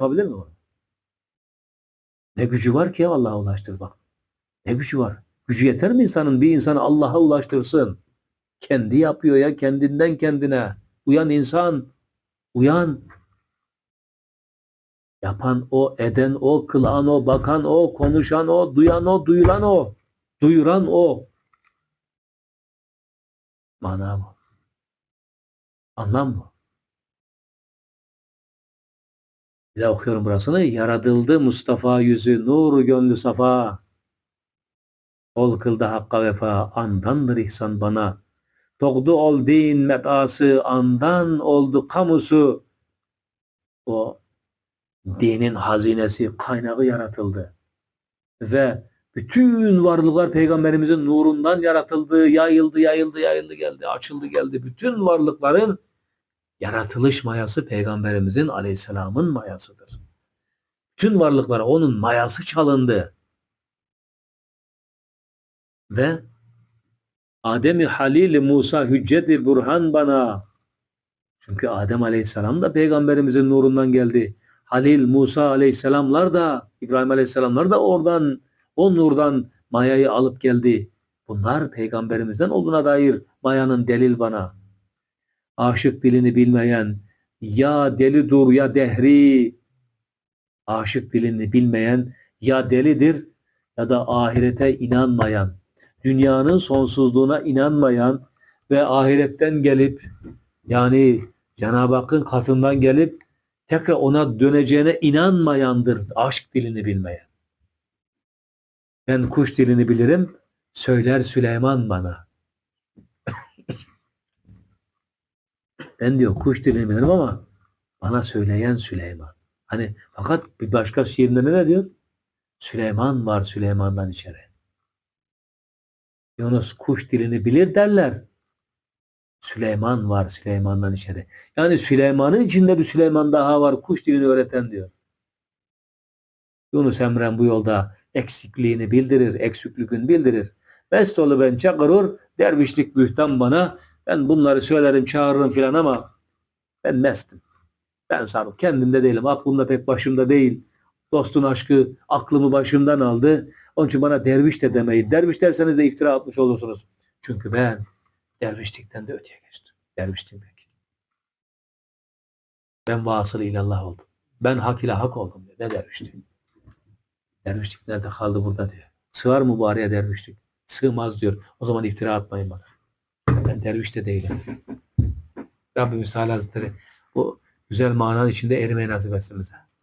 Yapabilir mi bunu? Ne gücü var ki Allah'a ulaştır bak. Ne gücü var? Gücü yeter mi insanın bir insanı Allah'a ulaştırsın? Kendi yapıyor ya kendinden kendine. Uyan insan. Uyan. Yapan o, eden o, kılan o, bakan o, konuşan o, duyan o, duyulan o. Duyuran o. Mana bu. Anlam bu. Bir de okuyorum burasını. Yaratıldı Mustafa yüzü, nur gönlü safa. Ol kıldı hakka vefa, andandır ihsan bana. Doğdu ol din metası, andan oldu kamusu. O dinin hazinesi, kaynağı yaratıldı. Ve bütün varlıklar peygamberimizin nurundan yaratıldı, yayıldı, yayıldı, yayıldı geldi, açıldı geldi. Bütün varlıkların yaratılış mayası peygamberimizin aleyhisselamın mayasıdır. Bütün varlıklara onun mayası çalındı. Ve Adem-i Halil Musa hücceti burhan bana. Çünkü Adem aleyhisselam da peygamberimizin nurundan geldi. Halil, Musa aleyhisselamlar da, İbrahim aleyhisselamlar da oradan, o nurdan mayayı alıp geldi. Bunlar peygamberimizden olduğuna dair mayanın delil bana. Aşık dilini bilmeyen, ya deli dur ya dehri. Aşık dilini bilmeyen ya delidir ya da ahirete inanmayan, dünyanın sonsuzluğuna inanmayan ve ahiretten gelip yani Cenab-ı Hakk'ın katından gelip tekrar ona döneceğine inanmayandır aşk dilini bilmeyen. Ben kuş dilini bilirim, söyler Süleyman bana. Ben diyor kuş dilini bilirim ama bana söyleyen Süleyman. Hani fakat bir başka şiirinde ne diyor? Süleyman var Süleyman'dan içeri. Yunus kuş dilini bilir derler. Süleyman var Süleyman'dan içeri. Yani Süleyman'ın içinde bir Süleyman daha var kuş dilini öğreten diyor. Yunus Emre'm bu yolda eksikliğini bildirir, eksikliğini bildirir. Bestolu ben çakırır, dervişlik bühtan bana. Ben bunları söylerim, çağırırım filan ama ben mestim. Ben sarıp kendimde değilim. Aklımda pek başımda değil. Dostun aşkı aklımı başımdan aldı. Onun için bana derviş de demeyin. Derviş derseniz de iftira atmış olursunuz. Çünkü ben dervişlikten de öteye geçtim. Derviştim peki. Ben vasıl ilallah oldum. Ben hak ile hak oldum diyor. Ne dervişlik? Dervişlik nerede kaldı burada diyor. Sığar araya dervişlik? Sığmaz diyor. O zaman iftira atmayın bana. Derviş de değilim. Rabbimiz Teala Hazretleri bu güzel mananın içinde erimeyi nasip etsin bize.